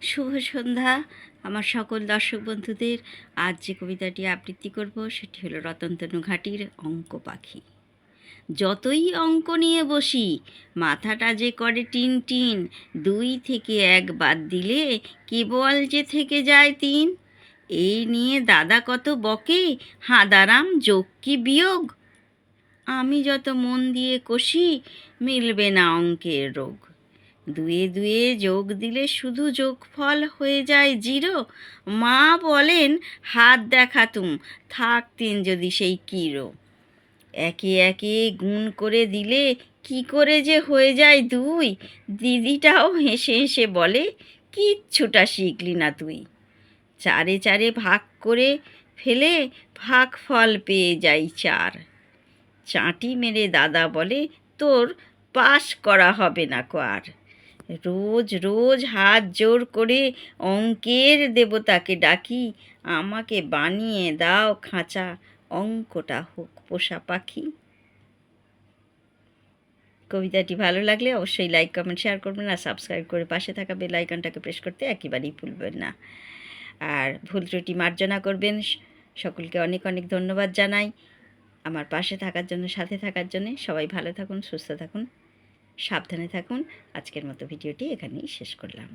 শুভ সন্ধ্যা। আমার সকল দর্শক বন্ধুদের, আজ যে কবিতাটি আবৃত্তি করব, সেটি হলো রতনতনু ঘাটির অঙ্ক পাখি। যতই অঙ্ক নিয়ে বসি, মাথাটা যে করে টিন টিন, দুই থেকে এক বাদ দিলে কেবল যে থেকে যায় তিন? এই নিয়ে দাদা কত বকে, হাঁদারাম যোগ কি বিয়োগ? আমি যত মন দিয়ে কষি, মিলবে না অঙ্কের রোগ। দুয়ে দুয়ে যোগ দিলে শুধু যোগফল হয়ে যায় জিরো। মা বলেন, হাত দেখাতুম থাকতেন যদি সেই কিরো। একে একে গুণ করে দিলে কি করে যে হয়ে যায় দুই? দিদিটাও হেসে হেসে বলে, কিচ্ছুটা শিখলি না তুই। চারে চারে ভাগ করে ফেলে ভাগ ফল পেয়ে যাই চার। চাঁটি মেরে দাদা বলে, তোর পাস করা হবে না কো আর। রোজ রোজ হাত জোর করে অঙ্কের দেবতাকে ডাকি। আমাকে বানিয়ে দাও খাঁচা, অঙ্কটা হোক পোষা পাখি। কবিতাটি ভালো লাগলে অবশ্যই লাইক কমেন্ট শেয়ার করবেন আর সাবস্ক্রাইব করে পাশে থাকা বেল আইকনটাকে প্রেস করতে একেবারেই ভুলবেন না। আর ভুল ত্রুটি মার্জনা করবেন। সকলকে অনেক অনেক ধন্যবাদ জানাই। আমার পাশে থাকার জন্য, সাথে থাকার জন্য সবাই ভালো থাকুন, সুস্থ থাকুন। সাবধানে থাকুন। আজকের মতো ভিডিওটি এখানেই শেষ করলাম।